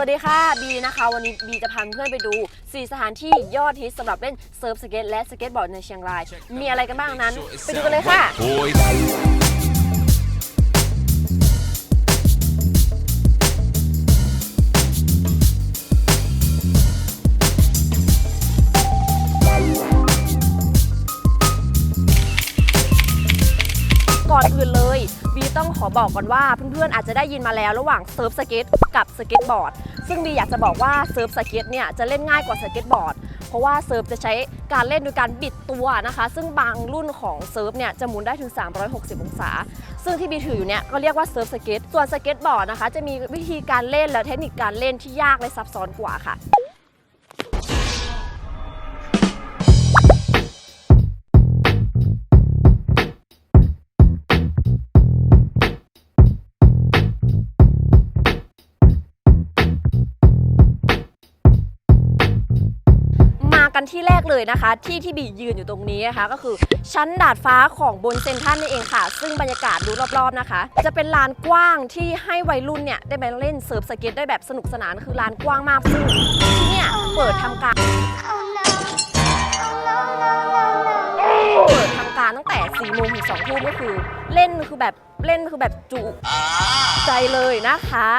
วัสดีค่ะบีนะคะ วันนี้บีจะพาเพื่อนไปดู 4 สถานที่ยอดฮิตสำหรับเล่นเซิร์ฟสเก็ตและสเก็ตบอร์ดในเชียงราย มีอะไรกันบ้างนั้น ไปดูกันเลยค่ะ Boys. ก่อนอื่นเลย บีต้องขอบอกก่อนว่าเพื่อนๆอาจจะได้ยินมาแล้วระหว่างเซิร์ฟสเก็ตกับสเก็ตบอร์ด ซึ่งบีอยากจะบอกว่าเซิร์ฟสเก็ตเนี่ยจะเล่นง่ายกว่าสเก็ตบอร์ด เพราะว่าเซิร์ฟจะใช้การเล่นโดยการบิดตัวนะคะ ซึ่งบางรุ่นของเซิร์ฟเนี่ยจะหมุนได้ถึง 360 องศา ซึ่งที่บีถืออยู่เนี่ยก็เรียกว่าเซิร์ฟสเก็ตส่วนสเก็ตบอร์ดนะคะ จะมีวิธีการเล่นและเทคนิคการเล่นที่ยากและซับซ้อนกว่าค่ะ กันที่แรกเลยนะคะ ที่ที่บียืนอยู่ตรงนี้นะคะ ก็คือชั้นดาดฟ้าของบนเซ็นทรัลนี่เองค่ะ ซึ่งบรรยากาศดูรอบๆนะคะ จะเป็นลานกว้างที่ให้วัยรุ่นเนี่ยได้มาเล่นเซิร์ฟสเก็ตได้แบบสนุกสนานคือลานกว้างมากซึ่งที่เนี่ยเปิดทำการเปิดทำการตั้งแต่4โมงถึง2ทุ่มก็คือ เล่นคือแบบเล่นคือแบบจุใจเลยนะคะ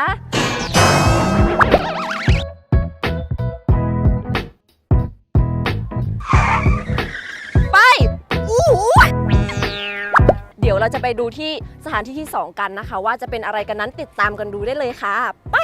จะไปดูที่สถานที่ที่ 2 กันนะคะ ว่าจะเป็นอะไรกันนั้นติดตามกันดูได้เลยค่ะ ไป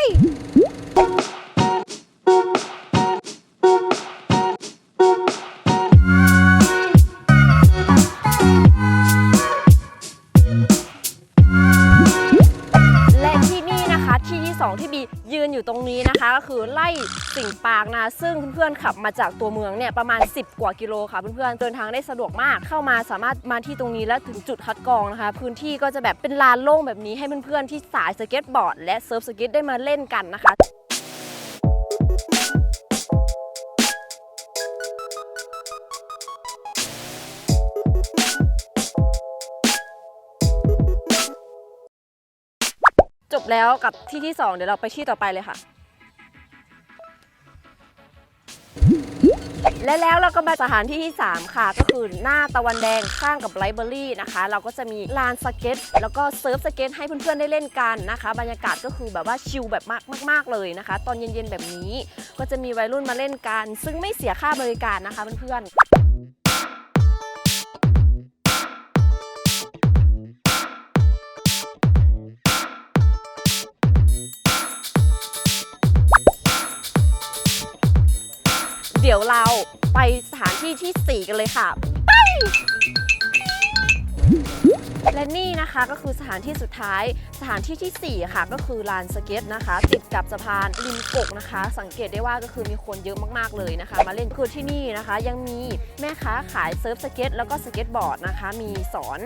นอยู่ตรงนี้นะคะ ก็คือไล่สิงปางนะ ซึ่งเพื่อนๆขับมาจากตัวเมืองเนี่ยประมาณ 10 กว่ากิโลค่ะเพื่อนๆเดินทางได้สะดวกมากเข้ามาสามารถมาที่ตรงนี้และถึงจุดคัดกรองนะคะ พื้นที่ก็จะแบบเป็นลานโล่งแบบนี้ให้เพื่อนๆที่สายสเก็ตบอร์ดและเซิร์ฟสเก็ตได้มาเล่นกันนะคะ บแล้วกับที่ที่ 2 เดี๋ยวเราไปที่ต่อไปเลยค่ะ และแล้วเราก็มาสถานที่ที่ 3 ค่ะ ก็คือหน้าตะวันแดงข้างกับไลบรารีนะคะ เราก็จะมีลานสเก็ต แล้วก็เซิร์ฟสเก็ตให้เพื่อนๆได้เล่นกันนะคะ บรรยากาศก็คือแบบว่าชิลแบบมากมากๆเลยนะคะ ตอนเย็นๆแบบนี้ก็จะมีวัยรุ่นมาเล่นกัน ซึ่งไม่เสียค่าบริการนะคะเพื่อนๆ ไปสถานที่ที่ 4 กันเลยค่ะ ไป นี่นะคะก็คือสถานที่สุดท้าย สถานที่ทีสี่ 4 ค่ะ ก็คือลานสเก็ตนะคะ ติดกับสะพานริมกกนะคะ สังเกตได้ว่าก็คือมีคนเยอะมากๆเลยนะคะ มาเล่นคือที่นี่นะคะ ยังมีแม่ค้าขายเซิร์ฟสเก็ตแล้วก็สเก็ตบอร์ดนะคะ มีสอน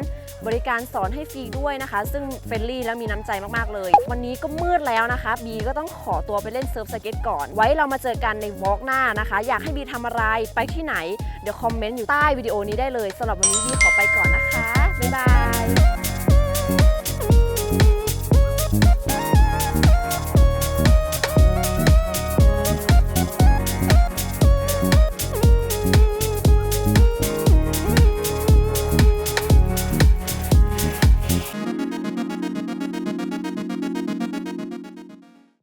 บริการสอนให้ฟรีด้วยนะคะ ซึ่งเฟรนลี่และมีน้ำใจมากๆเลย วันนี้ก็มืดแล้วนะคะบีก็ต้องขอตัวไปเล่นเซิร์ฟสเก็ตก่อน ไว้เรามาเจอกันในวอล์กหน้านะคะ อยากให้บีทำอะไรไปที่ไหนเดี๋ยวคอมเมนต์อยู่ใต้วิดีโอนี้ได้เลยสำหรับวันนี้บีขอไปก่อนนะคะ บ๊ายบาย